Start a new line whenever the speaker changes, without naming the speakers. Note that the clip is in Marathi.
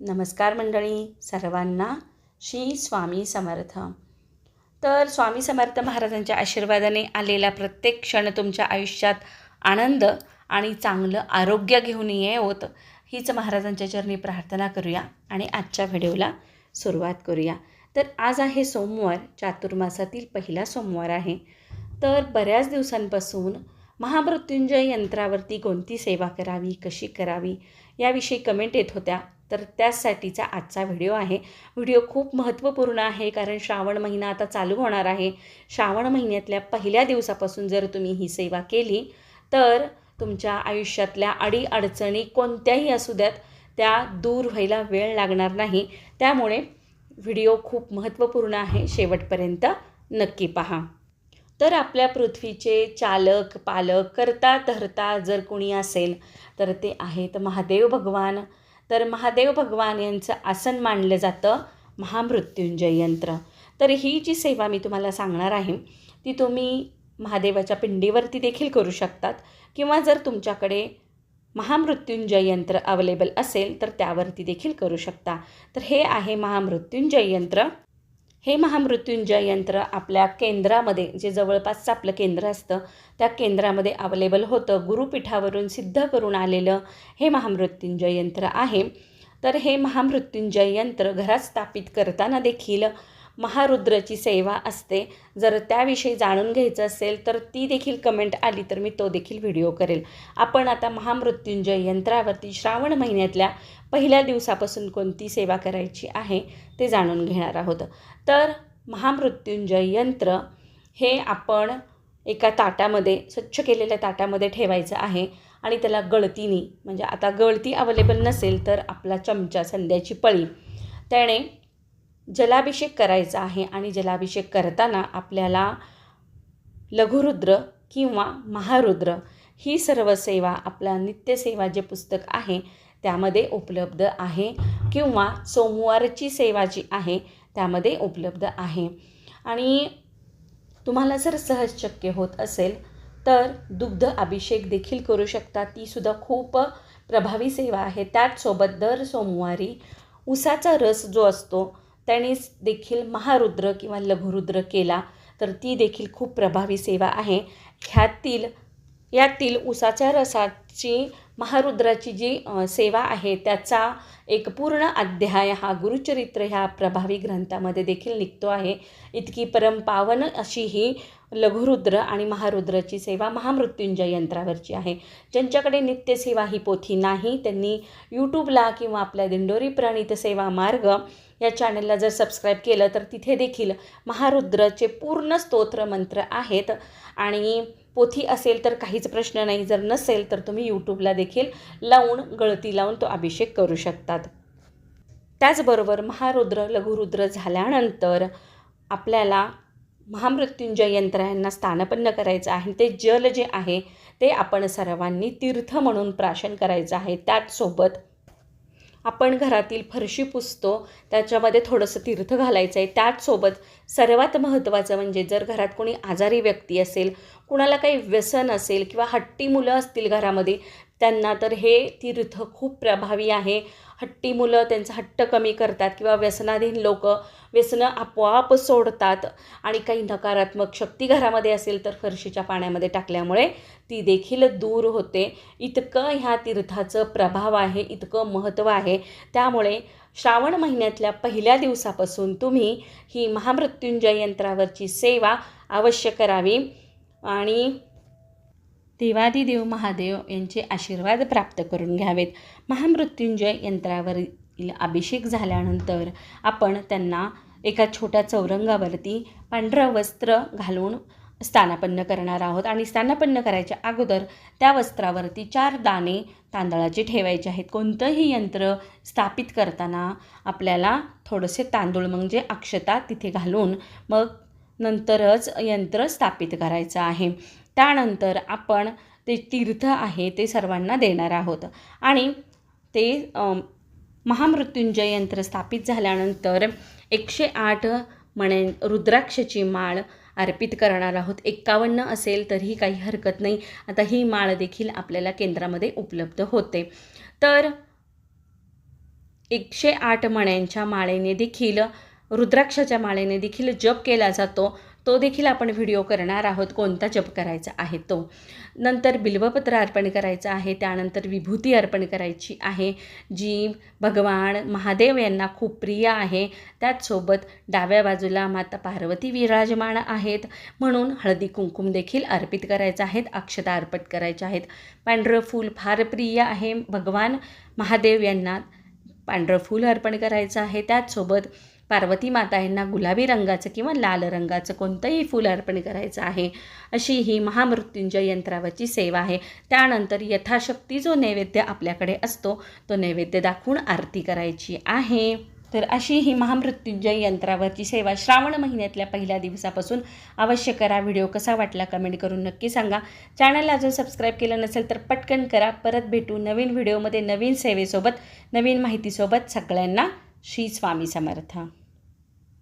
नमस्कार मंडळी सर्वांना श्री स्वामी समर्थ. तर स्वामी समर्थ महाराजांच्या आशीर्वादाने आलेला प्रत्येक क्षण तुमच्या आयुष्यात आनंद आणि चांगलं आरोग्य घेऊन येवत हीच महाराजांच्या चरणी प्रार्थना करूया आणि आजच्या व्हिडिओला सुरुवात करूया. तर आज आहे सोमवार चातुर्मासातील पहिला सोमवार आहे. तर बऱ्याच दिवसांपासून महामृत्युंजय यंत्रावरती कोणती सेवा करावी कशी करावी याविषयी कमेंट येत होत्या. तर त्यासाठीचा आजचा व्हिडिओ आहे. व्हिडिओ खूप महत्त्वपूर्ण आहे कारण श्रावण महिना आता चालू होणार आहे. श्रावण महिन्यातल्या पहिल्या दिवसापासून जर तुम्ही ही सेवा केली तर तुमच्या आयुष्यातल्या अडीअडचणी कोणत्याही असू द्यात त्या दूर व्हायला वेळ लागणार नाही. त्यामुळे व्हिडिओ खूप महत्त्वपूर्ण आहे. शेवटपर्यंत नक्की पहा. तर आपल्या पृथ्वीचे चालक पालक करता धरता जर कोणी असेल तर ते आहेत महादेव भगवान. तर महादेव भगवान यांचं आसन मानलं जातं महामृत्युंजय यंत्र. तर ही जी सेवा मी तुम्हाला सांगणार आहे ती तुम्ही महादेवाच्या पिंडीवरती देखील करू शकतात. किंवा जर तुमच्याकडे महामृत्युंजय यंत्र अवेलेबल असेल तर त्यावरती देखील करू शकता. तर हे आहे महामृत्युंजय यंत्र. हे महामृत्युंजय यंत्र आपल्या केंद्रामध्ये जे जवळपासचं आपलं केंद्र असतं त्या केंद्रामध्ये अवेलेबल होतं. गुरुपीठावरून सिद्ध करून आलेलं हे महामृत्युंजय यंत्र आहे. तर हे महामृत्युंजय यंत्र घरात स्थापित करताना देखील महारुद्राची सेवा असते. जर त्याविषयी जाणून घ्यायचं असेल तर ती देखील कमेंट आली तर मी तो देखील व्हिडिओ करेल. आपण आता महामृत्युंजय यंत्रावरती श्रावण महिन्यातल्या पहिल्या दिवसापासून कोणती सेवा करायची आहे ते जाणून घेणार आहोत. तर महामृत्युंजय यंत्र हे आपण एका ताटामध्ये स्वच्छ केलेल्या ताटामध्ये ठेवायचं आहे आणि त्याला गळतीनी म्हणजे आता गळती अवेलेबल नसेल तर आपला चमचा संध्याची पळी त्याने जलाभिषेक करायचा आहे आणि जलाभिषेक करताना आपल्याला लघुरुद्र किंवा महारुद्र ही सर्व सेवा आपला नित्यसेवा जे पुस्तक आहे त्यामध्ये उपलब्ध आहे किंवा सोमवारची सेवा जी आहे त्यामध्ये उपलब्ध आहे. आणि तुम्हाला जर सहज शक्य होत असेल तर दुग्ध अभिषेक देखील करू शकता. तीसुद्धा खूप प्रभावी सेवा आहे. त्याचसोबत दर सोमवारी उसाचा रस जो असतो त्यांनीच देखील महारुद्र किंवा लघुरुद्र केला तर ती देखील खूप प्रभावी सेवा आहे. ह्यातील यातील उसाच्या रसाची महारुद्राची जी सेवा आहे त्याचा एक पूर्ण अध्याय हा गुरुचरित्र ह्या प्रभावी ग्रंथामध्ये देखील निघतो आहे. इतकी परमपावन अशी ही लघुरुद्र आणि महारुद्राची सेवा महामृत्युंजय यंत्रावरची आहे. ज्यांच्याकडे नित्यसेवा ही पोथी नाही त्यांनी यूट्यूबला किंवा आपल्या दिंडोरी प्रणित सेवा मार्ग या चॅनलला जर सबस्क्राईब केलं तर तिथे देखील महारुद्राचे पूर्ण स्तोत्र मंत्र आहेत. आणि पोथी असेल तर काहीच प्रश्न नाही जर नसेल तर तुम्ही यूट्यूबला देखील लावून गळती लावून तो अभिषेक करू शकतात. त्याचबरोबर महारुद्र लघुरुद्र झाल्यानंतर आपल्याला महामृत्युंजय यंत्र यांना स्थानपन्न करायचं आहे. ते जल जे आहे ते आपण सर्वांनी तीर्थ म्हणून प्राशन करायचं आहे. त्याचसोबत आपण घरातील फरशी पुसतो त्याच्यामध्ये थोडंसं तीर्थ घालायचं आहे त्याचसोबत सर्वात महत्त्वाचं म्हणजे जर घरात कोणी आजारी व्यक्ती असेल कुणाला काही व्यसन असेल किंवा हट्टी मुलं असतील घरामध्ये त्यांना तर हे तीर्थ खूप प्रभावी आहे. हट्टी मुलं त्यांचा हट्ट कमी करतात किंवा व्यसनाधीन लोक व्यसनं आपोआप सोडतात आणि काही नकारात्मक शक्ती घरामध्ये असेल तर फरशीच्या पाण्यामध्ये टाकल्यामुळे ती देखील दूर होते. इतकं ह्या तीर्थाचं प्रभाव आहे इतकं महत्त्व आहे. त्यामुळे श्रावण महिन्यातल्या पहिल्या दिवसापासून तुम्ही ही महामृत्युंजय यंत्रावरची सेवा अवश्य करावी. आणि देवादिदेव महादेव यांचे आशीर्वाद प्राप्त करून घ्यावेत. महामृत्युंजय यंत्रावरील अभिषेक झाल्यानंतर आपण त्यांना एका छोट्या चौरंगावरती पांढरं वस्त्र घालून स्थानापन्न करणार आहोत. आणि स्थानापन्न करायच्या अगोदर त्या वस्त्रावरती चार दाणे तांदळाचे ठेवायचे आहेत. कोणतंही यंत्र स्थापित करताना आपल्याला थोडेसे तांदूळ म्हणजे अक्षता तिथे घालून मग नंतरच यंत्र स्थापित करायचं आहे. त्यानंतर आपण ते तीर्थ आहे ते सर्वांना देणार आहोत. आणि ते महामृत्युंजय यंत्र स्थापित झाल्यानंतर एकशे आठ म्हणे रुद्राक्षची माळ अर्पित करणार आहोत. एक्कावन्न असेल तरीही काही हरकत नाही. आता ही माळ देखील आपल्याला केंद्रामध्ये उपलब्ध होते. तर एकशे आठ मण्यांच्या माळेने देखील रुद्राक्षाच्या माळेने देखील जप केला जातो. तो देखील आपण व्हिडिओ करणार आहोत कोणता जप करायचा आहे तो. नंतर बिल्वपत्र अर्पण करायचं आहे त्यानंतर विभूती अर्पण करायची आहे जी भगवान महादेव यांना खूप प्रिय आहे. त्याचसोबत डाव्या बाजूला माता पार्वती विराजमान आहेत म्हणून हळदी कुंकुम देखील अर्पित करायचं आहेत अक्षता अर्पित करायच्या आहेत. पांढरं फूल फार प्रिय आहे भगवान महादेव यांना पांढरं फूल अर्पण करायचं आहे. त्याचसोबत पार्वती माता यांना गुलाबी रंगाचं किंवा लाल रंगाचं कोणतंही फूल अर्पण करायचं आहे अशी ही महामृत्युंजय यंत्रावरची सेवा आहे. त्यानंतर यथाशक्ती जो नैवेद्य आपल्याकडे असतो तो नैवेद्य दाखवून आरती करायची आहे. तर अशी ही महामृत्युंजय यंत्रावरची सेवा श्रावण महिन्यातल्या पहिल्या दिवसापासून अवश्य करा. व्हिडिओ कसा वाटला कमेंट करून नक्की सांगा. चॅनलला अजून सबस्क्राईब केलं नसेल तर पटकन करा. परत भेटू नवीन व्हिडिओमध्ये नवीन सेवेसोबत नवीन माहितीसोबत सगळ्यांना श्री स्वामी समर्थ.